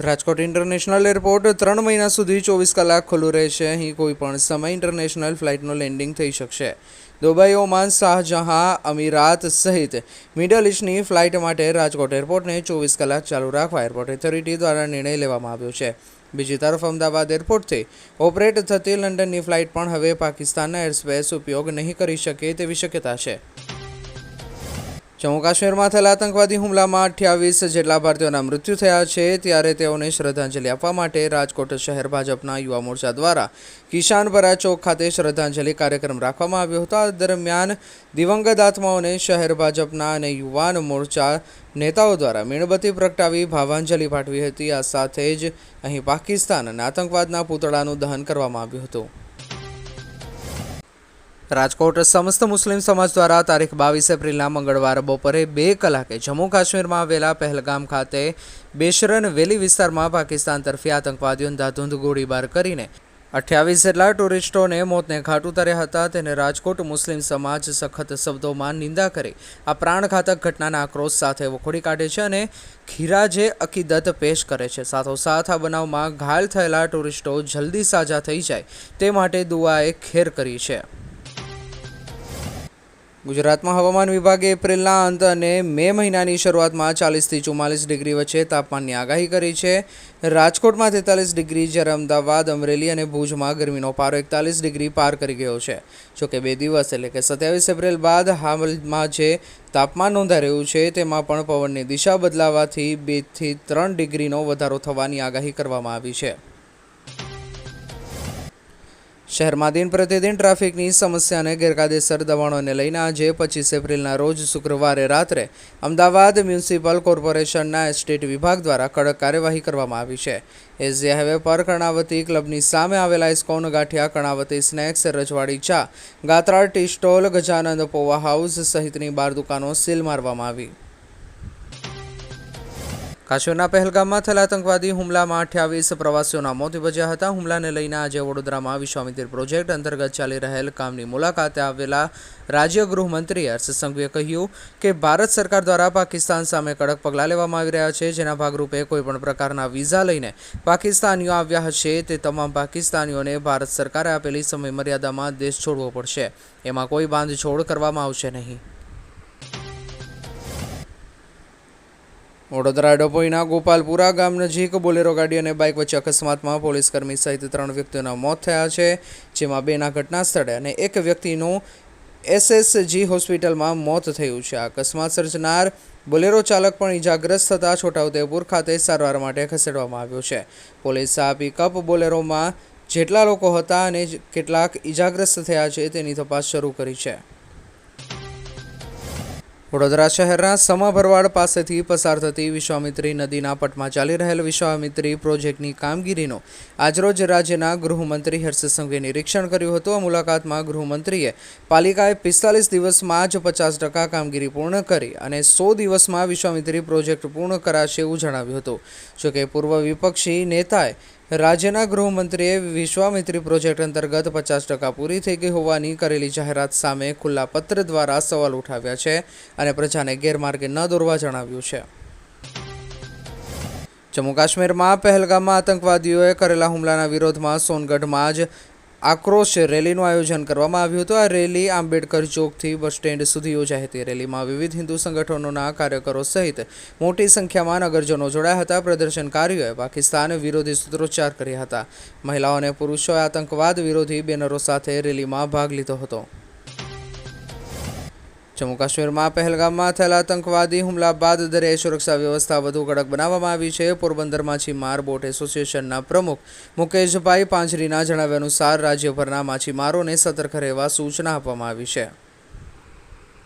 Rajkot international airport ત્રણ મહિના સુધી ચોવીસ કલાક ખુલ્લું રહેશે. અહીં કોઈ પણ સમય ઇન્ટરનેશનલ ફ્લાઇટનું લેન્ડિંગ થઈ શકશે. દુબઈ, ઓમાન, શાહજહાં, અમીરાત સહિત મિડલ ઇસ્ટની ફ્લાઇટ માટે રાજકોટ એરપોર્ટને ચોવીસ કલાક ચાલુ રાખવા એરપોર્ટ ઓથોરિટી દ્વારા નિર્ણય લેવામાં આવ્યો છે. બીજી તરફ અમદાવાદ એરપોર્ટથી ઓપરેટ થતી લંડનની ફ્લાઇટ પણ હવે પાકિસ્તાનના એરસ્પેસ ઉપયોગ નહીં કરી શકે તેવી શક્યતા છે. જમ્મુ કાશ્મીરમાં થયેલા આતંકવાદી હુમલામાં અઠ્યાવીસ જેટલા ભારતીયોના મૃત્યુ થયા છે. ત્યારે તેઓને શ્રદ્ધાંજલિ આપવા માટે રાજકોટ શહેર ભાજપના યુવા મોરચા દ્વારા કિશાનપરા ચોક ખાતે શ્રદ્ધાંજલિ કાર્યક્રમ રાખવામાં આવ્યો હતો. આ દરમિયાન દિવંગત આત્માઓને શહેર ભાજપના અને યુવાન મોરચા નેતાઓ દ્વારા મીણબત્તી પ્રગટાવી ભાવાંજલિ પાઠવી હતી. આ સાથે જ અહીં પાકિસ્તાન અને આતંકવાદના પૂતળાનું દહન કરવામાં આવ્યું હતું. રાજકોટ સમસ્ત મુસ્લિમ સમાજ દ્વારા તારીખ બાવીસ એપ્રિલના મંગળવાર બપોરે બે કલાકે જમ્મુ કાશ્મીરમાં આવેલા પહેલગામ ખાતે બેશરન વેલી વિસ્તારમાં પાકિસ્તાન તરફી આતંકવાદીઓ ધાધુંધ ગોળીબાર કરીને અઠ્યાવીસ જેટલા ટુરિસ્ટોને મોતને ઘાટ ઉતાર્યા હતા. તેને રાજકોટ મુસ્લિમ સમાજ સખત શબ્દોમાં નિંદા કરી આ પ્રાણઘાતક ઘટનાના આક્રોશ સાથે વખોડી કાઢે છે અને ખીરાજે અકીદત પેશ કરે છે. સાથોસાથ આ બનાવમાં ઘાયલ થયેલા ટુરિસ્ટો જલ્દી સાજા થઈ જાય તે માટે દુઆએ ખેર કરી છે. ગુજરાતમાં હવામાન વિભાગે એપ્રિલના અંત અને મે મહિનાની શરૂઆતમાં ચાલીસથી ચુમ્માલીસ ડિગ્રી વચ્ચે તાપમાનની આગાહી કરી છે. રાજકોટમાં તેતાલીસ ડિગ્રી, જ્યારે અમદાવાદ, અમરેલી અને ભુજમાં ગરમીનો પારો એકતાલીસ ડિગ્રી પાર કરી ગયો છે. જોકે બે દિવસ એટલે કે સત્યાવીસ એપ્રિલ બાદ હાલમાં જે તાપમાન નોંધાઈ રહ્યું છે, તેમાં પણ પવનની દિશા બદલાવાથી બેથી ત્રણ ડિગ્રીનો વધારો થવાની આગાહી કરવામાં આવી છે. શહેરમાં દિન પ્રતિદિન ટ્રાફિકની સમસ્યાને ગેરકાયદેસર દબાણોને લઈને આજે પચીસ એપ્રિલના રોજ શુક્રવારે રાત્રે અમદાવાદ મ્યુનિસિપલ કોર્પોરેશનના એસ્ટેટ વિભાગ દ્વારા કડક કાર્યવાહી કરવામાં આવી છે. એસજી હાઈવે પર કર્ણાવતી ક્લબની સામે આવેલા ઇસ્કોન ગાંઠિયા કર્ણાવતી સ્નેક્સ, રજવાડી ચા, Gatral tea stall, Gajanand poha house સહિતની બાર દુકાનો સીલ મારવામાં આવી. કાશ્મીરના પહેલગામમાં થયેલા આતંકવાદી હુમલામાં અઠ્યાવીસ પ્રવાસીઓના મોત નિપજ્યા હતા. હુમલાને લઈને આજે વડોદરામાં વિશ્વામિત્ર પ્રોજેક્ટ અંતર્ગત ચાલી રહેલ કામની મુલાકાતે આવેલા રાજ્ય ગૃહમંત્રી હર્ષ સંઘવીએ કહ્યું કે ભારત સરકાર દ્વારા પાકિસ્તાન સામે કડક પગલાં લેવામાં આવી રહ્યા છે. જેના ભાગરૂપે કોઈપણ પ્રકારના વિઝા લઈને પાકિસ્તાનીઓ આવ્યા હશે તે તમામ પાકિસ્તાનીઓને ભારત સરકારે આપેલી સમય મર્યાદામાં દેશ છોડવો પડશે. એમાં કોઈ બાંધછોડ કરવામાં આવશે નહીં. વડોદરા ડભોઈના ગોપાલપુરા ગામ નજીક બોલેરો ગાડી અને બાઇક વચ્ચે અકસ્માતમાં પોલીસકર્મી સહિત ત્રણ વ્યક્તિઓના મોત થયા છે, જેમાં બેના ઘટના સ્થળે અને એક વ્યક્તિનું એસએસજી હોસ્પિટલમાં મોત થયું છે. આ અકસ્માત સર્જનાર બોલેરો ચાલક પણ ઇજાગ્રસ્ત થતાં છોટાઉદેપુર ખાતે સારવાર માટે ખસેડવામાં આવ્યો છે. પોલીસે આ પિકઅપ બોલેરોમાં જેટલા લોકો હતા અને કેટલાક ઇજાગ્રસ્ત થયા છે તેની તપાસ શરૂ કરી છે. વડોદરા શહેરના સમાભરવાડ પાસેથી પસાર થતી વિશ્વામિત્રી નદીના પટમાં ચાલી રહેલ વિશ્વામિત્રી પ્રોજેક્ટની કામગીરીનો આજરોજ રાજ્યના ગૃહમંત્રી હર્ષ સંઘે નિરીક્ષણ કર્યું હતું. આ મુલાકાતમાં ગૃહમંત્રીએ પાલિકાએ પિસ્તાલીસ દિવસમાં જ પચાસ ટકા કામગીરી પૂર્ણ કરી અને સો દિવસમાં વિશ્વામિત્રી પ્રોજેક્ટ પૂર્ણ કરાશે એવું જણાવ્યું હતું. જોકે પૂર્વ વિપક્ષી નેતાએ રાજ્યના ગૃહમંત્રીએ વિશ્વામિત્રી પ્રોજેક્ટ અંતર્ગત પચાસ ટકા પૂરી થઈ ગઈ હોવાની કરેલી જાહેરાત સામે ખુલ્લા પત્ર દ્વારા સવાલ ઉઠાવ્યા છે અને પ્રજાને ગેરમાર્ગે ન દોરવા જણાવ્યું છે. જમ્મુ કાશ્મીરમાં પહેલગામમાં આતંકવાદીઓએ કરેલા હુમલાના વિરોધમાં સોનગઢમાં જ આક્રોશ રેલીનું આયોજન કરવામાં આવ્યું હતું. આ રેલી આંબેડકર ચોકથી બસ સ્ટેન્ડ સુધી યોજાઈ હતી. રેલીમાં વિવિધ હિન્દુ સંગઠનોના કાર્યકરો સહિત મોટી સંખ્યામાં નગરજનો જોડાયા હતા. પ્રદર્શનકારીઓએ પાકિસ્તાન વિરોધી સૂત્રોચ્ચાર કર્યા હતા. મહિલાઓ અને પુરુષોએ આતંકવાદ વિરોધી બેનરો સાથે રેલીમાં ભાગ લીધો હતો. જમ્મુ કાશ્મીરમાં પહેલગામમાં થયેલા આતંકવાદી હુમલા બાદ દરિયાઈ સુરક્ષા વ્યવસ્થા વધુ કડક બનાવવામાં આવી છે. પોરબંદર માછીમાર બોટ એસોસિએશનના પ્રમુખ મુકેશભાઈ પાંજરીના જણાવ્યા અનુસાર રાજ્યભરના માછીમારોને સતર્ક રહેવા સૂચના આપવામાં આવી છે.